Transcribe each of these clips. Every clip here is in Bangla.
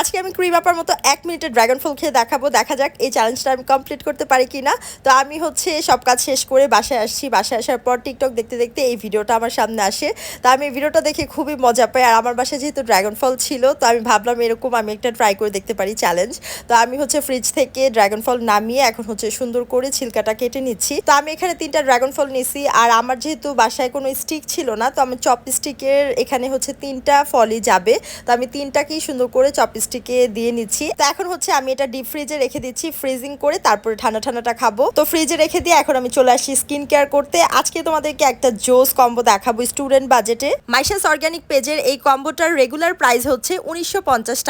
আজকে আমি ক্রিম আপার মতো এক মিনিটে ড্রাগন ফল খেয়ে দেখাবো। দেখা যাক এই চ্যালেঞ্জটা আমি কমপ্লিট করতে পারি কি না তো আমি হচ্ছে সব কাজ শেষ করে বাসায় আসছি। বাসায় আসার পর টিকটক দেখতে দেখতে এই ভিডিওটা আমার সামনে আসে। তো আমি এই ভিডিওটা দেখে খুবই মজা পাই। আর আমার বাসায় যেহেতু ড্রাগন ফল ছিল, তো আমি ভাবলাম এরকম আমি একটা ট্রাই করে দেখতে পারি চ্যালেঞ্জ তো আমি হচ্ছে ফ্রিজ থেকে ড্রাগন ফল নামিয়ে এখন হচ্ছে সুন্দর করে ছিলকাটা কেটে নিচ্ছি। তো আমি এখানে তিনটা ড্রাগন ফল নিছি। আর আমার যেহেতু বাসায় কোনো স্টিক ছিল না, তো আমি চপস্টিকের এখানে হচ্ছে তিনটা ফলই যাবে। তো আমি তিনটাকেই সুন্দর করে চপস্টিকে দিয়ে নিচ্ছি। তো এখন হচ্ছে আমি এটা ডিপ ফ্রিজে রেখে দিচ্ছি ফ্রিজিং করে তারপরে ঠান্ডা ঠান্ডাটা খাব। তো ফ্রিজে রেখে দিয়ে এখন আমি চলে আসি স্কিন কেয়ার করতে। আজকে তোমাদেরকে একটা জোস কম্বো দেখাবো স্টুডেন্ট বাজেটে মাইশাস অর্গানিক পেজের এই কম্বোটার রেগুলার প্রাইস হচ্ছে উনিশশো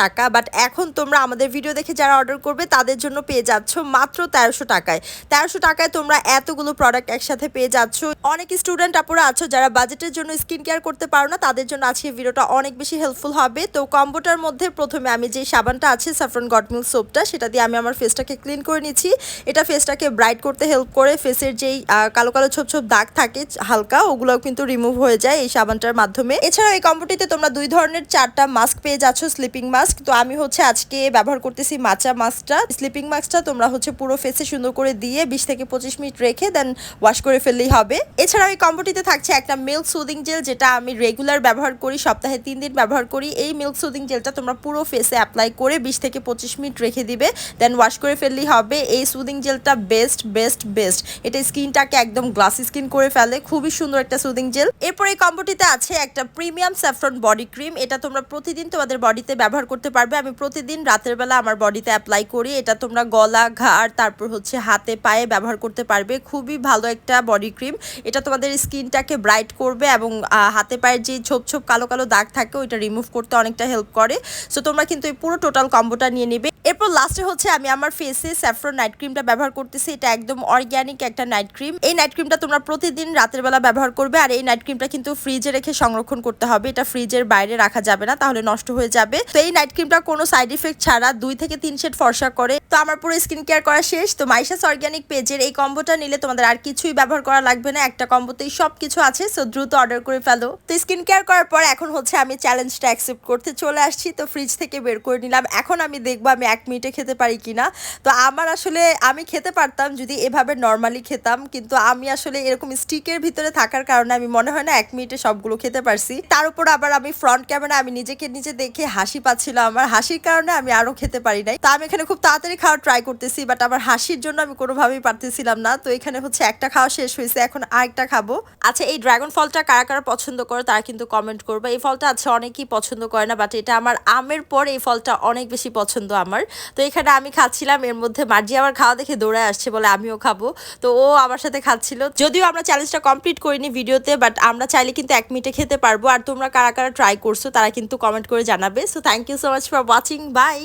টাকা। বাট এখন তোমরা আমাদের ভিডিও দেখে যারা অর্ডার করবে, তাদের জন্য পেয়ে যাচ্ছ মাত্র তেরোশো টাকায়। তেরোশো টাকায় তোমরা এতগুলো প্রোডাক্ট একসাথে পেয়ে যাচ্ছ। অনেক স্টুডেন্ট আপুরা আছো যারা বাজেটের জন্য স্কিন কেয়ার করতে পারো না, তাদের জন্য আজকে ভিডিওটা অনেক বেশি হেল্পফুল হবে। তো কম্বোটার মধ্যে প্রথমে আমি যে সাবানটা আছে সাফরন গট মিল্ক সোপটা সেটা দিয়ে আমি আমার ফেসটাকে ক্লিন করে নিচ্ছি। এটা ফেসটাকে ব্রাইট করতে হেল্প করে ফেসের যেই কালো কালো ছোপ ছোপ দাগ থাকে, হালকা ওগুলো কিন্তু রিমুভ হয়ে যায় এই সাবানটার মাধ্যমে। এছাড়াও এই কম্বোটিতে তোমরা দুই ধরনের চারটা মাস্ক পেয়ে যাচ্ছ স্লিপিং মাস্ক তো আমি হচ্ছে আজকে ব্যবহার করতেছি মাচা মাস্কটা স্লিপিং মাস্কটা তোমরা হচ্ছে পুরো ফেসে সুন্দর করে দিয়ে বিশ থেকে পঁচিশ মিনিট রেখে দেন ওয়াশ করে ফেললেই হবে। এছাড়াও এই কম্বোটিতে থাকছে একটা মিল্ক সুদিং জেল যেটা আমি রেগুলার ব্যবহার করি, সপ্তাহে তিন দিন ব্যবহার করি। এই মিল্ক সুদিং জেলটা তোমরা পুরো ফেসে অ্যাপ্লাই করে বিশ থেকে পঁচিশ মিনিট রেখে দিবে দেন ওয়াশ করে ফেললেই হবে। এই সুদিং জেলটা বেস্ট বেস্ট বেস্ট এটা স্কিনটাকে একদম গ্লাসি স্কিন করে ফেলে। খুবই সুন্দর একটা সুদিং জেল এরপর এই কম্বোটিতে আছে একটা প্রিমিয়াম স্যাফরন বডি ক্রিম এটা তোমরা প্রতিদিন তোমাদের বডিতে ব্যবহার করতে পারবে। আমি প্রতিদিন রাতের বেলা আমার বডিতে অ্যাপ্লাই করি। এটা তোমরা গলা, ঘাড়, তারপর হচ্ছে হাতে, পায়ে ব্যবহার করতে পারবে। খুবই ভালো একটা বডি ক্রিম এটা তোমাদের স্কিনটাকে ব্রাইট করবে এবং হাতে পায়ের যে ছোপ ছোপ কালো কালো দাগ থাকে, ওইটা রিমুভ করতে অনেকটা হেল্প করে। সো তোমরা কিন্তু এই পুরো টোটাল কম্বোটা নিয়ে নেবে। এরপর লাস্টে হচ্ছে আমি আমার ফেসে স্যাফরন নাইট ক্রিমটা ব্যবহার করতেছি। এটা একদম অর্গ্যানিক একটা নাইট ক্রিম এই নাইট ক্রিমটা তোমরা প্রতিদিন রাতের বেলা ব্যবহার করবে আর এই নাইট ক্রিমটা কিন্তু ফ্রিজে রেখে সংরক্ষণ করতে হবে। এটা ফ্রিজের বাইরে রাখা যাবে না, তাহলে নষ্ট হয়ে যাবে। তো এই নাইট ক্রিমটা কোনো সাইড ইফেক্ট ছাড়া দুই থেকে তিন শেড ফর্সা করে। তো আমার পুরো স্কিন কেয়ার করা শেষ। তো মাইশাস অর্গ্যানিক পেজের এই কম্বোটা নিলে তোমাদের আর কিছুই ব্যবহার করা লাগবে না। একটা কম্বোতেই সব কিছু আছে সো দ্রুত অর্ডার করে ফেলো। তো স্কিন কেয়ার করার পর এখন হচ্ছে আমি চ্যালেঞ্জটা অ্যাকসেপ্ট করতে চলে আসছি। তো ফ্রিজ থেকে বের করে নিলাম। এখন আমি দেখব আমি এক মিনিটে খেতে পারি কিনা? তো আমার আসলে, আমি খেতে পারতাম যদি এভাবে নর্মালি খেতাম। কিন্তু আমি আসলে এরকম স্টিকের ভিতরে থাকার কারণে আমি মনে হয় না এক মিনিটে সবগুলো খেতে পারছি। তার উপর আবার আমি ফ্রন্ট ক্যামেরা আমি নিজেকে নিজে দেখে হাসি পাচ্ছিল আমার। হাসির কারণে আমি আরও খেতে পারি নাই। তো আমি এখানে খুব তাড়াতাড়ি খাওয়ার ট্রাই করতেছি বাট আমার হাসির জন্য আমি কোনোভাবেই পারতেছিলাম না। তো এখানে হচ্ছে একটা খাওয়া শেষ হয়েছে, এখন আরেকটা খাব। আচ্ছা এই ড্রাগন ফলটা কারা কারা পছন্দ করে তারা কিন্তু কমেন্ট করবে। এই ফলটা আছে অনেকেই পছন্দ করে না বাট এটা আমার আমের পর এই ফলটা অনেক বেশি পছন্দ আমার। তো এখানে আমি খাচ্ছিলাম, এর মধ্যে মার্জি আমার খাওয়া দেখে দৌড়ায় আসছে বলে আমিও খাব। তো ও আমার সাথে খাচ্ছিল। যদিও আমরা চ্যালেঞ্জটা কমপ্লিট করিনি ভিডিওতে বাট আমরা চাইলে কিন্তু এক মিনিটে খেতে পারব। আর তোমরা কারা কারা ট্রাই করছ, তারা কিন্তু কমেন্ট করে জানাবে। So thank you so much for watching bye